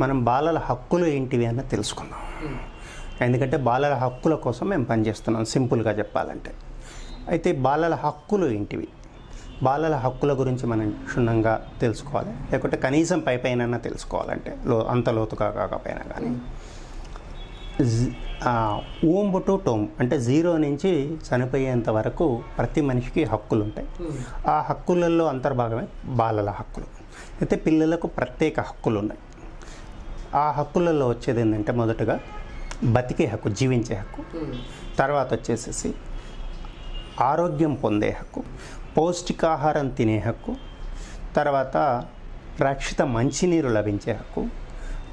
మనం బాలల హక్కులు ఏంటివి అన్న తెలుసుకుందాం. ఎందుకంటే బాలల హక్కుల కోసం మేము పనిచేస్తున్నాం సింపుల్గా చెప్పాలంటే. అయితే బాలల హక్కులు ఏంటివి? బాలల హక్కుల గురించి మనం క్షుణ్ణంగా తెలుసుకోవాలి లేకుంటే కనీసం పై పైన తెలుసుకోవాలంటే లో అంత లోతుగా కాకపోయినా కానీ ఊంబ్ టు టోమ్ అంటే జీరో నుంచి చనిపోయేంత వరకు ప్రతి మనిషికి హక్కులు ఉంటాయి. ఆ హక్కులలో అంతర్భాగమే బాలల హక్కులు. అయితే పిల్లలకు ప్రత్యేక హక్కులు ఉన్నాయి. ఆ హక్కులలో వచ్చేది ఏంటంటే మొదటగా బతికే హక్కు జీవించే హక్కు. తర్వాత వచ్చేసేసి ఆరోగ్యం పొందే హక్కు పౌష్టికాహారం తినే హక్కు తర్వాత రక్షిత మంచినీరు లభించే హక్కు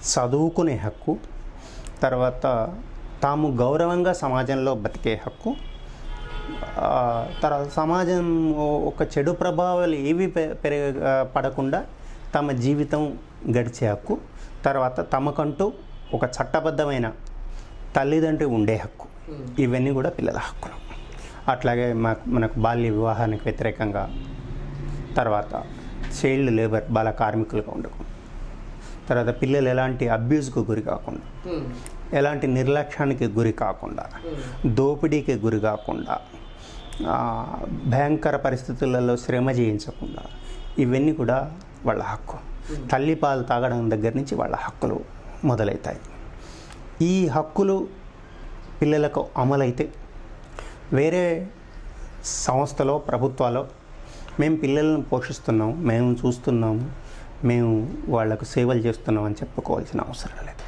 చదువుకునే హక్కు తర్వాత తాము గౌరవంగా సమాజంలో బతికే హక్కు తర్వాత సమాజం ఒక చెడు ప్రభావాలు ఏవి పె- పెరగ పడకుండా తమ జీవితం గడిచే హక్కు. తర్వాత తమకంటూ ఒక చట్టబద్ధమైన తల్లిదండ్రి ఉండే హక్కు. ఇవన్నీ కూడా పిల్లల హక్కులు. అట్లాగే మాకు మనకు బాల్య వివాహానికి వ్యతిరేకంగా తర్వాత చైల్డ్ లేబర్ బాల కార్మికులుగా ఉండకుండా తర్వాత పిల్లలు ఎలాంటి అబ్యూస్కు గురి కాకుండా ఎలాంటి నిర్లక్ష్యానికి గురి కాకుండా దోపిడీకి గురి కాకుండా భయంకర పరిస్థితులలో శ్రమ చేయించకుండా ఇవన్నీ కూడా వాళ్ళ హక్కు. తల్లిపాలు తాగడం దగ్గర నుంచి వాళ్ళ హక్కులు మొదలవుతాయి ఈ హక్కులు పిల్లలకు అమలైతే వేరే సంస్థలో ప్రభుత్వాలో మేము పిల్లలను పోషిస్తున్నాం మేము చూస్తున్నాము మేము వాళ్ళకు సేవలు చేస్తున్నాం అని చెప్పుకోవాల్సిన అవసరం లేదు.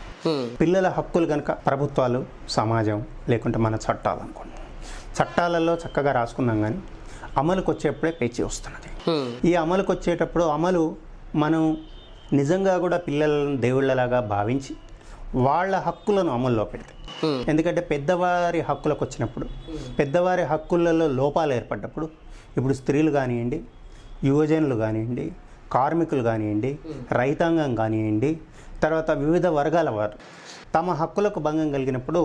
పిల్లల హక్కులు కనుక ప్రభుత్వాలు సమాజం లేకుంటే మన చట్టాలు అనుకోండి. చట్టాలలో చక్కగా రాసుకున్నాం కానీ అమలుకు వచ్చేప్పుడే పేచి వస్తున్నది. ఈ అమలుకు వచ్చేటప్పుడు అమలు మనం నిజంగా కూడా పిల్లలను దేవుళ్ళలాగా భావించి వాళ్ళ హక్కులను అమల్లో పెడితే. ఎందుకంటే పెద్దవారి హక్కులకు వచ్చినప్పుడు పెద్దవారి హక్కులలో లోపాలు ఏర్పడ్డప్పుడు ఇప్పుడు స్త్రీలు కానివ్వండి యువజనులు కానివ్వండి కార్మికులు కానివ్వండి రైతాంగం కానివ్వండి తర్వాత వివిధ వర్గాల వారు తమ హక్కులకు భంగం కలిగినప్పుడు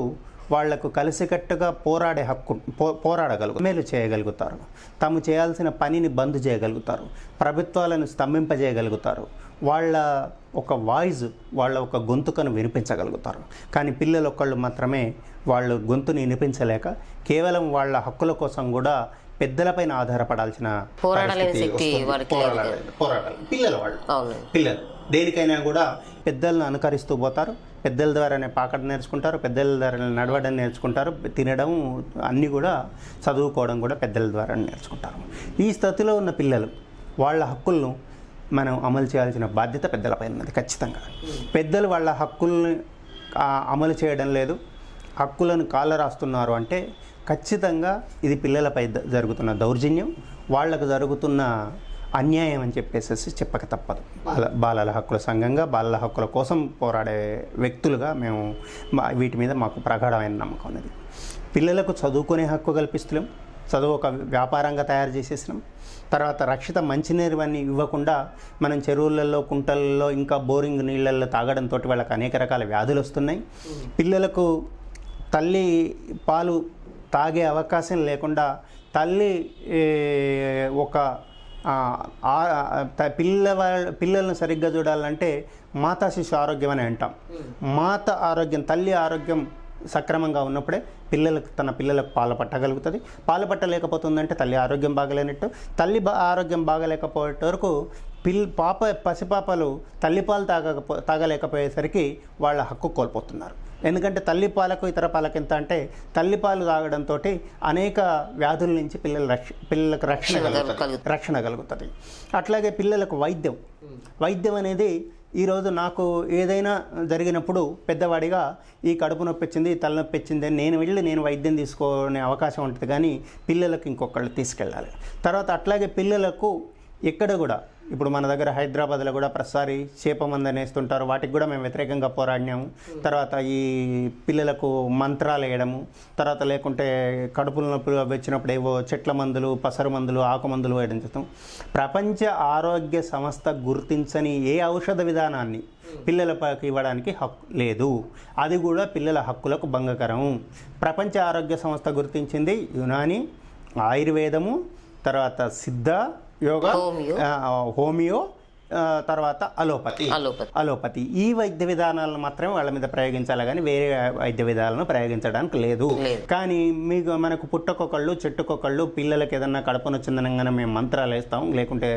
వాళ్ళకు కలిసికట్టుగా పోరాడే హక్కు పో పోరాడగలుగు మేలు చేయగలుగుతారు. తాము చేయాల్సిన పనిని బంద్ చేయగలుగుతారు. ప్రభుత్వాలను స్తంభింపజేయగలుగుతారు. వాళ్ళ ఒక వాయిస్ వాళ్ళ ఒక గొంతుకను వినిపించగలుగుతారు. కానీ పిల్లలు ఒకళ్ళు మాత్రమే వాళ్ళు గొంతుని వినిపించలేక కేవలం వాళ్ళ హక్కుల కోసం కూడా పెద్దలపైన ఆధారపడాల్సిన. పోరాడాలి పిల్లలు వాళ్ళు. పిల్లలు. దేనికైనా కూడా పెద్దలను అనుకరిస్తూ పోతారు. పెద్దల ద్వారానే పాకడం నేర్చుకుంటారు. పెద్దల ద్వారా నడవడం నేర్చుకుంటారు. తినడం అన్నీ కూడా చదువుకోవడం కూడా పెద్దల ద్వారా నేర్చుకుంటారు. ఈ స్థితిలో ఉన్న పిల్లలు వాళ్ళ హక్కులను మనం అమలు చేయాల్సిన బాధ్యత పెద్దలపై ఉన్నది ఖచ్చితంగా. పెద్దలు వాళ్ళ హక్కుల్ని అమలు చేయడం లేదు. హక్కులను కాళ్ళ రాస్తున్నారు అంటే ఖచ్చితంగా ఇది పిల్లలపై జరుగుతున్న దౌర్జన్యం. వాళ్ళకు జరుగుతున్న అన్యాయం అని చెప్పేసి చెప్పక తప్పదు. బాల బాలల హక్కుల సంఘంగా బాలల హక్కుల కోసం పోరాడే వ్యక్తులుగా మేము వీటి మీద మాకు ప్రగాఢమైన నమ్మకం ఉన్నది. పిల్లలకు చదువుకునే హక్కు కల్పిస్తున్నాం చదువు ఒక వ్యాపారంగా తయారు చేసేసినాం. తర్వాత రక్షిత మంచినీరు అని ఇవ్వకుండా మనం చెరువులలో కుంటలలో ఇంకా బోరింగ్ నీళ్ళల్లో తాగడంతో వాళ్ళకి అనేక రకాల వ్యాధులు వస్తున్నాయి. పిల్లలకు తల్లి పాలు తాగే అవకాశం లేకుండా తల్లి ఒక పిల్లవాళ్ళ పిల్లలను సరిగ్గా చూడాలంటే మాతా శిశు ఆరోగ్యం అని అంటాం మాత ఆరోగ్యం తల్లి ఆరోగ్యం సక్రమంగా ఉన్నప్పుడే పిల్లలకు తన పిల్లలకు పాలు పట్టగలుగుతుంది. పాలు పట్టలేకపోతుందంటే తల్లి ఆరోగ్యం బాగలేనట్టు. తల్లి బా ఆరోగ్యం బాగలేకపోయే వరకు పిల్ పాప పసిపాపలు తల్లిపాలు తాగకపో తాగలేకపోయేసరికి వాళ్ళ హక్కు కోల్పోతున్నారు. ఎందుకంటే తల్లి పాలకు ఇతర పాలకు ఎంత అంటే తల్లిపాలు తాగడంతో అనేక వ్యాధుల నుంచి పిల్లల రక్ష పిల్లలకు రక్షణ. రక్షణ కలుగుతుంది. అట్లాగే పిల్లలకు వైద్యం. వైద్యం అనేది ఈరోజు నాకు ఏదైనా జరిగినప్పుడు పెద్దవాడిగా ఈ కడుపు నొప్పి వచ్చింది ఈ తలనొప్పి వచ్చింది అని నేను వెళ్ళి నేను వైద్యం తీసుకునే అవకాశం ఉంటుంది. కానీ పిల్లలకు ఇంకొకళ్ళు తీసుకెళ్ళాలి. తర్వాత అట్లాగే పిల్లలకు ఎక్కడ కూడా ఇప్పుడు మన దగ్గర హైదరాబాద్లో కూడా ప్రతిసారి చేప అనేస్తుంటారు వాటికి కూడా మేము వ్యతిరేకంగా పోరాడినాము. తర్వాత ఈ పిల్లలకు మంత్రాలు వేయడము తర్వాత లేకుంటే కడుపుల నొప్పులు వచ్చినప్పుడు ఏవో చెట్ల మందులు పసరు మందులు ఆకు మందులు వేయడం చేస్తాం. ప్రపంచ ఆరోగ్య సంస్థ గుర్తించని ఏ ఔషధ విధానాన్ని పిల్లలపైకి ఇవ్వడానికి హక్కు లేదు. అది కూడా పిల్లల హక్కులకు భంగకరం. ప్రపంచ ఆరోగ్య సంస్థ గుర్తించింది యునాని ఆయుర్వేదము తర్వాత సిద్ధ యోగా హోమియో. తర్వాత అలోపతి అలోపతి ఈ వైద్య విధానాలను మాత్రమే వాళ్ళ మీద ప్రయోగించాలి కానీ వేరే వైద్య విధానాలను ప్రయోగించడానికి లేదు. కానీ మీకు మనకు పుట్టకొకళ్ళు చెట్టుకొకళ్ళు పిల్లలకి ఏదన్నా కడుపున వచ్చిందనగానే మేము మంత్రాలు వేస్తాం లేకుంటే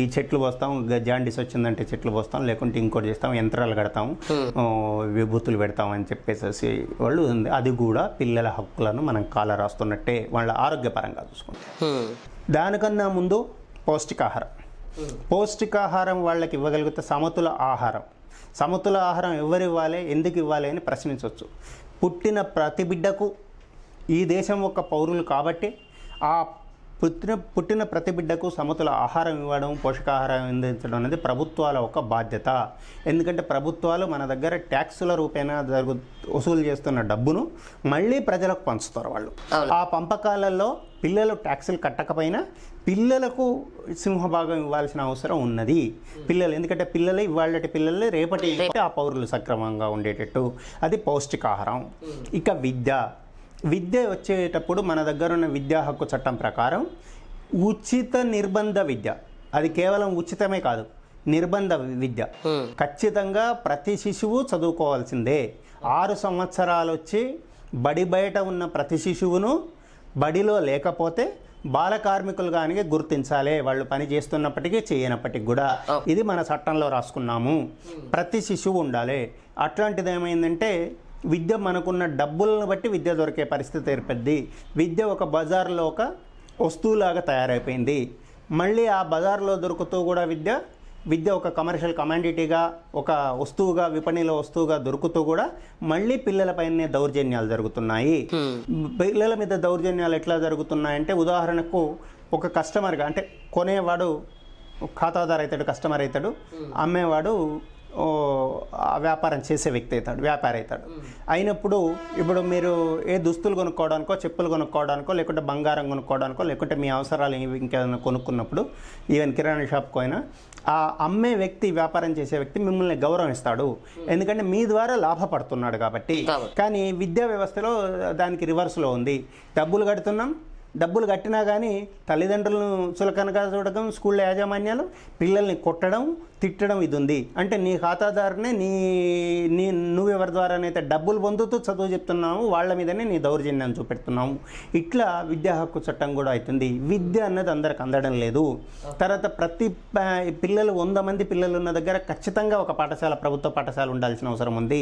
ఈ చెట్లు పోస్తాం జాండీస్ వచ్చిందంటే చెట్లు పోస్తాం లేకుంటే ఇంకోటి చేస్తాం యంత్రాలు కడతాం విభూతులు పెడతాం అని చెప్పేసి వాళ్ళు ఉంది. అది కూడా పిల్లల హక్కులను మనం కాల రాస్తున్నట్టే వాళ్ళ ఆరోగ్యపరంగా చూసుకుంటాం. దానికన్నా ముందు పౌష్టికాహారం. పౌష్టికాహారం వాళ్ళకి ఇవ్వగలిగితే సమతుల ఆహారం. సమతుల ఆహారం ఎవరు ఇవ్వాలి ఎందుకు ఇవ్వాలి అని ప్రశ్నించవచ్చు పుట్టిన ప్రతి బిడ్డకు ఈ దేశం యొక్క పౌరులు కాబట్టి ఆ పుట్టిన పుట్టిన ప్రతి బిడ్డకు సమతుల ఆహారం ఇవ్వడం పోషకాహారం అందించడం అనేది ప్రభుత్వాల ఒక బాధ్యత. ఎందుకంటే ప్రభుత్వాలు మన దగ్గర ట్యాక్సుల రూపేణా జరుగు వసూలు చేస్తున్న డబ్బును మళ్ళీ ప్రజలకు పంచుతారు వాళ్ళు. ఆ పంపకాలలో పిల్లలు ట్యాక్సులు కట్టకపోయినా పిల్లలకు సింహభాగం ఇవ్వాల్సిన అవసరం ఉన్నది. పిల్లలు ఎందుకంటే పిల్లలు ఇవాళటి పిల్లలు రేపటి ఆ పౌరులు సక్రమంగా ఉండేటట్టు. అది పౌష్టికాహారం. ఇక విద్య. విద్య వచ్చేటప్పుడు మన దగ్గర ఉన్న విద్యా హక్కు చట్టం ప్రకారం ఉచిత నిర్బంధ విద్య. అది కేవలం ఉచితమే కాదు నిర్బంధ విద్య. ఖచ్చితంగా ప్రతి శిశువు చదువుకోవాల్సిందే. ఆరు సంవత్సరాలు వచ్చి బడి బయట ఉన్న ప్రతి శిశువును బడిలో లేకపోతే బాల కార్మికులుగానే గుర్తించాలి. వాళ్ళు పని చేస్తున్నప్పటికీ చేయనప్పటికీ కూడా ఇది మన చట్టంలో రాసుకున్నాము. ప్రతి శిశువు ఉండాలి. అట్లాంటిది ఏమైందంటే విద్య మనకున్న డబ్బులను బట్టి విద్య దొరికే పరిస్థితి ఏర్పడింది. విద్య ఒక బజార్లో ఒక వస్తువులాగా తయారైపోయింది. మళ్ళీ ఆ బజార్లో దొరుకుతూ కూడా విద్య విద్య ఒక కమర్షియల్ కమాండిటీగా ఒక వస్తువుగా విపణిలో వస్తువుగా దొరుకుతూ కూడా మళ్ళీ పిల్లలపైనే దౌర్జన్యాలు జరుగుతున్నాయి. పిల్లల మీద దౌర్జన్యాలు ఎట్లా జరుగుతున్నాయంటే ఉదాహరణకు ఒక కస్టమర్గా అంటే కొనేవాడు ఖాతాదారు అవుతాడు కస్టమర్ అవుతాడు అమ్మేవాడు వ్యాపారం చేసే వ్యక్తి అవుతాడు వ్యాపారి అవుతాడు. అయినప్పుడు ఇప్పుడు మీరు ఏ దుస్తులు కొనుక్కోవడానికో చెప్పులు కొనుక్కోవడానికో లేకుంటే బంగారం కొనుక్కోవడానికో లేకుంటే మీ అవసరాలు ఇంకేదైనా కొనుక్కున్నప్పుడు ఈవెన్ కిరాణా షాప్కి అయినా ఆ అమ్మే వ్యక్తి వ్యాపారం చేసే వ్యక్తి మిమ్మల్ని గౌరవిస్తాడు. ఎందుకంటే మీ ద్వారా లాభపడుతున్నాడు కాబట్టి. కాబట్టి. కానీ విద్యా వ్యవస్థలో దానికి రివర్స్లో ఉంది. డబ్బులు కడుతున్నాం డబ్బులు కట్టినా కానీ తల్లిదండ్రులను చులకనగా చూడడం స్కూళ్ళ యాజమాన్యాలు పిల్లల్ని కొట్టడం తిట్టడం ఇది ఉంది అంటే నీ ఖాతాదారునే నీ నీ నువ్వెవరి ద్వారానైతే డబ్బులు పొందుతూ చదువు చెప్తున్నావు వాళ్ళ మీదనే నీ దౌర్జన్యం చూపెడుతున్నావు. ఇట్లా విద్యా హక్కు చట్టం కూడా అవుతుంది విద్య అన్నది అందరికి అందడం లేదు. తర్వాత ప్రతి పిల్లలు వంద మంది పిల్లలు ఉన్న దగ్గర ఖచ్చితంగా ఒక పాఠశాల ప్రభుత్వ పాఠశాల ఉండాల్సిన అవసరం ఉంది.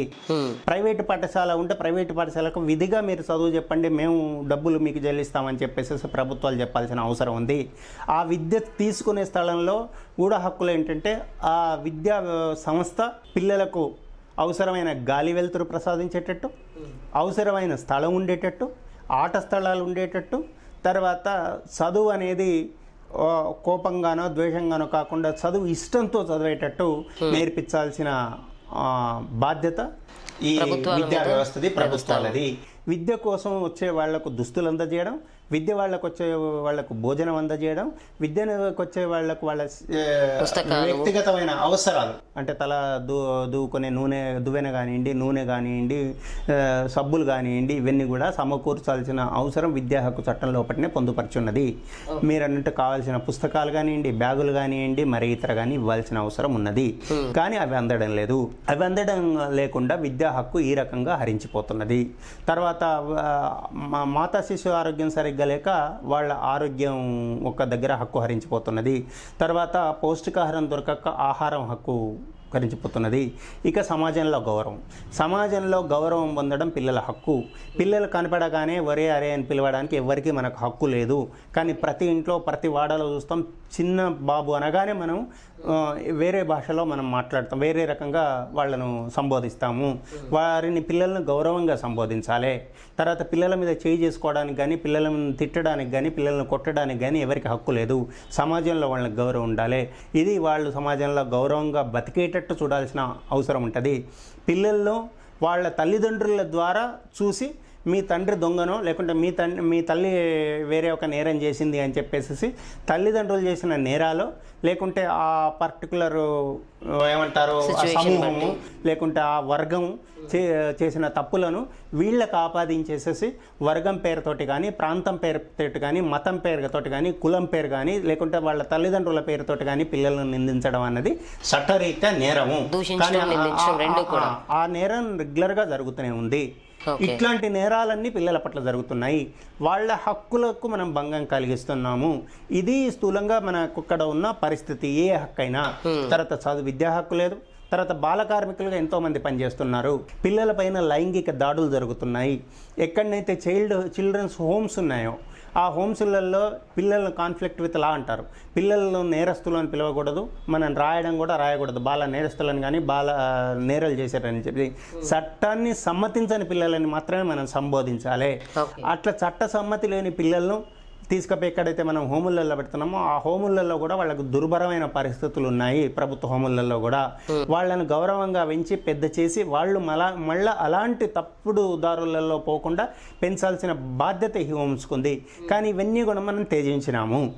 ప్రైవేటు పాఠశాల ఉంటే ప్రైవేటు పాఠశాలకు విధిగా మీరు చదువు చెప్పండి మేము డబ్బులు మీకు చెల్లిస్తామని చెప్పేసి ప్రభుత్వాలు చెప్పాల్సిన అవసరం ఉంది. ఆ విద్య తీసుకునే స్థలంలో కూడా హక్కులు ఏంటంటే ఆ విద్యా సంస్థ పిల్లలకు అవసరమైన గాలి వెలుతురు ప్రసాదించేటట్టు అవసరమైన స్థలం ఉండేటట్టు ఆట స్థలాలు ఉండేటట్టు తర్వాత చదువు అనేది కోపంగానో ద్వేషంగానో కాకుండా చదువు ఇష్టంతో చదివేటట్టు నేర్పించాల్సిన ఆ, బాధ్యత ఈ విద్యా వ్యవస్థది ప్రభుత్వాలది. విద్య కోసం వచ్చే వాళ్ళకు దుస్తులు అందజేయడం విద్య వాళ్ళకు వచ్చే వాళ్ళకు భోజనం అందజేయడం విద్యకు వచ్చే వాళ్ళకు వాళ్ళ. వ్యక్తిగతమైన అవసరాలు. అంటే తల దూ దూకునే నూనె దువ్వెన కానివ్వండి నూనె కానివ్వండి సబ్బులు కానివ్వండి ఇవన్నీ కూడా సమకూర్చాల్సిన అవసరం విద్యా హక్కు చట్టం లోపలనే పొందుపరుచున్నది. మీరు అన్నట్టు కావాల్సిన పుస్తకాలు కానివ్వండి బ్యాగులు కానివ్వండి మరి ఇతర కానీ ఇవ్వాల్సిన అవసరం ఉన్నది. కానీ అవి అందడం లేదు. అవి అందడం లేకుండా విద్యా హక్కు ఈ రకంగా హరించిపోతున్నది. తర్వాత మాతా శిశు ఆరోగ్యం సరిగ్గా లేక వాళ్ళ ఆరోగ్యం ఒక దగ్గర హక్కు హరించిపోతున్నది. తర్వాత పౌష్టికాహారం దొరకక ఆహారం హక్కు కరించిపోతున్నది ఇక సమాజంలో గౌరవం. సమాజంలో గౌరవం పొందడం పిల్లల హక్కు. పిల్లలు కనపడగానే వరే అరే అని పిలవడానికి ఎవరికీ మనకు హక్కు లేదు. కానీ ప్రతి ఇంట్లో ప్రతి వాడలో చూస్తాం చిన్న బాబు అనగానే మనం వేరే భాషలో మనం మాట్లాడతాం. వేరే రకంగా వాళ్ళను సంబోధిస్తాము. వారిని పిల్లలను గౌరవంగా సంబోధించాలి. తర్వాత పిల్లల మీద చేయి చేసుకోవడానికి కానీ పిల్లలను తిట్టడానికి కానీ పిల్లలను కొట్టడానికి కానీ ఎవరికి హక్కు లేదు. సమాజంలో వాళ్ళకి గౌరవం ఉండాలి. ఇది వాళ్ళు సమాజంలో గౌరవంగా బతికేటట్టు చూడాల్సిన అవసరం ఉంటుంది. పిల్లల్లో వాళ్ళ తల్లిదండ్రుల ద్వారా చూసి మీ తండ్రి దొంగనో లేకుంటే మీ తండ్రి మీ తల్లి వేరే ఒక నేరం చేసింది అని చెప్పేసి తల్లిదండ్రులు చేసిన నేరాలు లేకుంటే ఆ పర్టికులర్ ఏమంటారు సమూహము లేకుంటే ఆ వర్గం చే చేసిన తప్పులను వీళ్ళకి ఆపాదించేసేసి వర్గం పేరుతోటి కానీ ప్రాంతం పేరుతోటి కానీ మతం పేరుతోటి కానీ కులం పేరు కానీ లేకుంటే వాళ్ళ తల్లిదండ్రుల పేరుతోటి కానీ పిల్లలను నిందించడం అన్నది చట్టరీత్యా నేరము. కానీ ఆ- నేరం రెగ్యులర్గా జరుగుతూనే ఉంది. ఇట్లాంటి నేరాలన్నీ పిల్లల పట్ల జరుగుతున్నాయి. వాళ్ళ హక్కులకు మనం భంగం కలిగిస్తున్నాము. ఇది స్థూలంగా మనకు ఇక్కడ ఉన్న పరిస్థితి ఏ హక్కు అయినా తర్వాత చదువు విద్యా హక్కు లేదు. తర్వాత బాల కార్మికులుగా ఎంతో మంది పనిచేస్తున్నారు. పిల్లల పైన లైంగిక దాడులు జరుగుతున్నాయి. ఎక్కడనైతే చైల్డ్ చిల్డ్రన్స్ హోమ్స్ ఉన్నాయో ఆ హోమ్స్లలో పిల్లలను కాన్ఫ్లిక్ట్ విత్ లా అంటారు. పిల్లలను నేరస్తులు అని పిలవకూడదు. మనం రాయడం కూడా రాయకూడదు. బాల నేరస్తులను కానీ బాల నేరాలు చేశారని చెప్పి. చట్టాన్ని సమ్మతించని పిల్లలని మాత్రమే మనం సంబోధించాలి. అట్లా చట్ట సమ్మతి లేని పిల్లలను తీసుకుపోయి ఎక్కడైతే మనం హోములలో పెడుతున్నామో ఆ హోములలో కూడా వాళ్ళకు దుర్భరమైన పరిస్థితులు ఉన్నాయి. ప్రభుత్వ హోములలో కూడా. వాళ్ళను గౌరవంగా పెంచి పెద్ద చేసి వాళ్ళు మళ్ళా మళ్ళా అలాంటి తప్పుడు దారులలో పోకుండా పెంచాల్సిన బాధ్యత ఈ హోమ్స్కుంది కానీ ఇవన్నీ కూడా మనం త్యజించినాము.